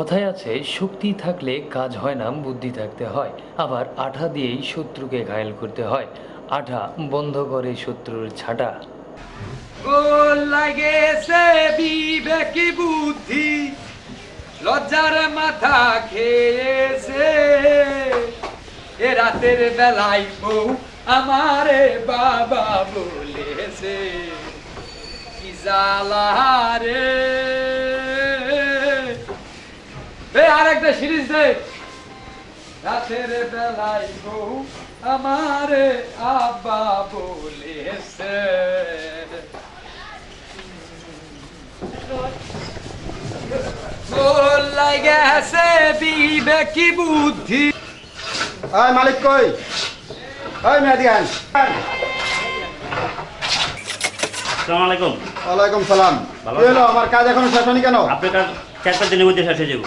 কথায় আছে, শক্তি থাকলে কাজ হয় না, বুদ্ধি থাকতে হয়। আবার আঠা দিয়েই শত্রুকে ঘায়েল করতে হয়। আঠা বন্ধ করে শত্রুর ছাটা। ও লাগেছে বিবেকি বুদ্ধি, লজ্জার মাথা খেয়েছে। এ রাতের বেলায় বউ আমারে বাবা বলেছে, কি জ্বালা রে এ আরেকটা সিরিজ দে। রাতের বেলায় বউ আমারে আব্বা বলেছে। বিবেকি বুদ্ধি? ওই মালিক কই? ওই মেয়াদি খান। আসসালামু আলাইকুম। ওয়ালাইকুম সালাম। ভালো আমার কাজ এখনও শেষ হয়নি কেন? আপনার কাজ চারটা দিনের মধ্যে শেষ হয়ে যাব।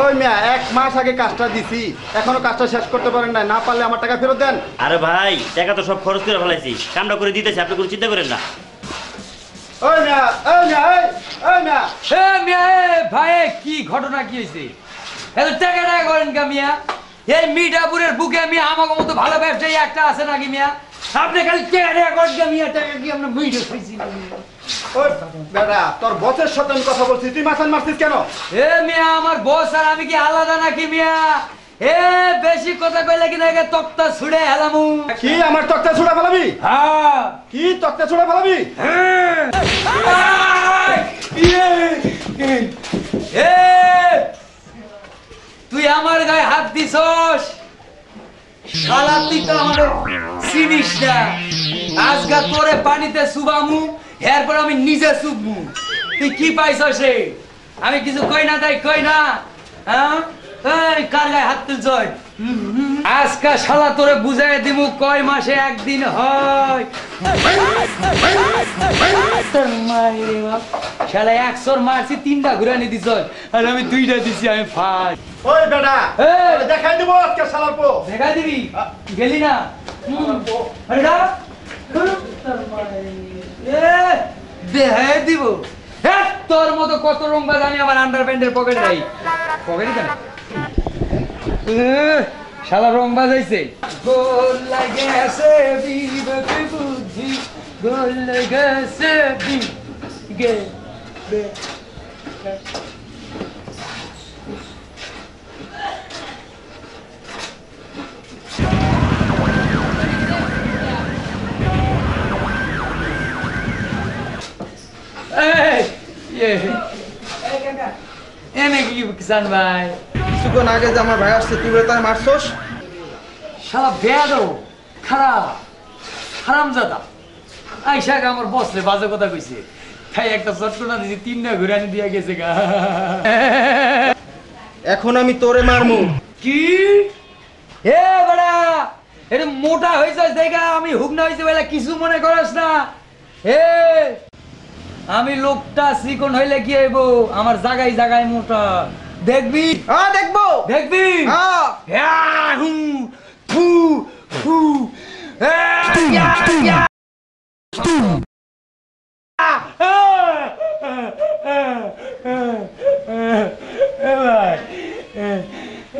ওই মিয়া এক মাস আগে কাজটা দিছি। এখনও কাজটা শেষ করতে পারেন না না পারলে আমার টাকা ফেরত দেন। আরে ভাই টাকা তো সব খরচ করে ফেলাইছি। কামটা করে দিতেছি আপনি কোনো চিন্তা করেন না। ওই মিয়া ওই মিয়া এই ওই মিয়া। হে মিয়া এ ভাই এ কি ঘটনা কি হয়েছে এত টাকা টাকা করেন কা মিয়া। এই মিঠাপুরের বুকে মিয়া আমাকে মতো ভালো ব্যবসায়ী একটা আছে নাকি মিয়া? আপনি খালি টাকা টাকা করেন কা মিয়া টাকা কি আমরা মিঠে খাইছি? না মিয়া? ওই বেটা তোর বসের সাথে আমি কথা বলছি তুই মাথান মারছিস কেন? এ মিয়া আমার বস আর আমি কি আলাদা নাকি মিয়া? এ বেশি কথা কইলে কি নাকি তক্তা ছুড়ে হেলামু কি আমার তক্তা ছুড়ে ফেলাবি? হ্যাঁ। কি তক্তা ছুড়ে ফেলাবি? এ তুই আমার গায়ে হাত দিছস? শালা তুই তো আমার চিনিস না। আজকা তোরে পানিতে সুবামু এরপর আমি নিজে সুবমু তুই কি পাইছ সে আমি কিছু কই না তাই কই না? হ্যাঁ? কার গায়ে হাত তুলছস আজকা শালা তোরে বুঝাই দিমু কয় মাসে একদিন হয়। তোর শালা একশোর মারছি তিনটা ঘুরানি দিছ। আর আমি দুইটা দিছি আমি ফার্স্ট ওই বেটা দেখাই দেবো আজকে শালার পো দেখা দিবি? গেলি না? আরে না দেখাই দিব। হ্যাঁ, তোর মতো কত রংবাজ জানি আমার আন্ডার প্যান্টের পকেটে রাই পকেটে কেন শালা রংবাজ হয়েছে গোল লাগেছে বিবেক বুদ্ধি গোল লাগেছে ইয়ে এই কাকা কি কিষান ভাই কিছুক্ষণ আগে যে আমার ভাই আসছে তুই তাই মারছস? শালা বেয়াদো খারাপ হারামজাদা। আইসা গা আমার বসলে বাজে কথা কইছে। তাই একটা চটকনা দিছি তিনটা ঘুরানি দিয়া গেছে গা। এখন আমি তোরে মারমু। কি? হে বড়া এটা মোটা হয়েছে দেখা আমি হুকনা হয়েছে বলে কিছু মনে করস না। হে আমি লোকটা চিকন হইলে কি হইব? আমার জায়গায় জায়গায় মোটা। দেখবি? হ্যাঁ দেখব। দেখবি? হ্যাঁ হ্যাঁ, হু, ফু, ফু,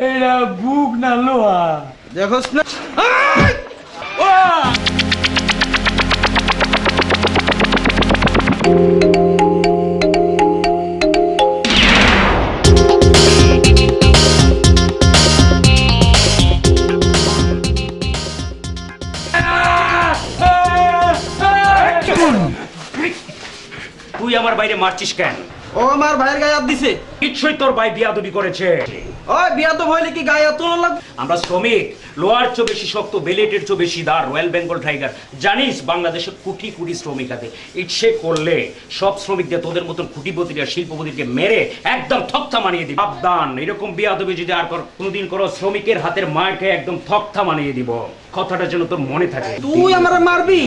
এটা বুক না লোহা। দেখোস না। তুই আমার বাইরে মারছিস কেন? ও আমার ভাইয়ের গায়ে হাত দিছে। নিশ্চয়ই তোর ভাই বিয়াদবি করেছে। ওই বিয়া তো হইলে কি গায়ে হাত তোলা লাগবে? আমরা শ্রমিক লোহার চেয়ে বেশি শক্ত বেলেটের চেয়ে বেশি দার রয়্যাল বেঙ্গল টাইগার। জানিস বাংলাদেশে কোটি কোটি শ্রমিক আছে। ইচ্ছে করলে সব শ্রমিকদের তোদের মতন কুটিপতিরা শিল্পপতিকে মেরে একদম থকথা মানিয়ে দিবি। সাবধান এরকম বিয়াদবি যদি আর কর- কোনোদিন করো শ্রমিকের হাতের মার খেয়ে একদম থকথা মানিয়ে দিব। কথাটা যেন তোর মনে থাকে। তুই আমার মারবি?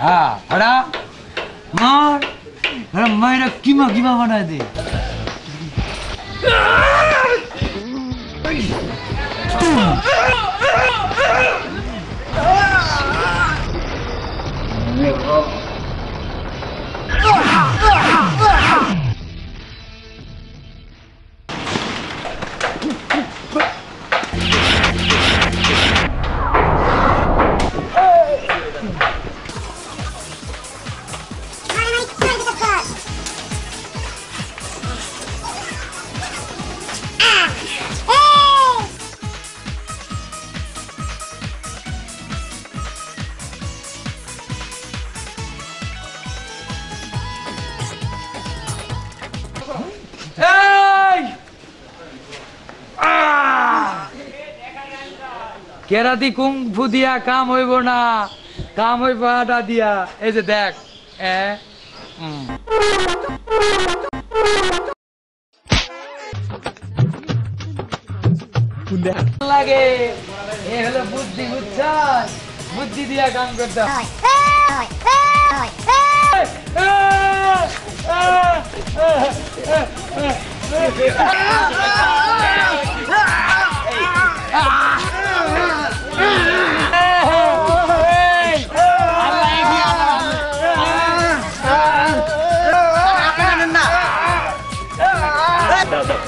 হ্যাঁ হরা মার মায়েরা কিমা কিমা বানায় দে এই কেরাতি কুং ফু দিয়া কাম হইব না কাম হইব আটা দিয়া এই যে দেখ এ লাগে এ হলো বুদ্ধি বুঝছাস বুদ্ধি দিয়া কাম করতে হয় Ah! That's.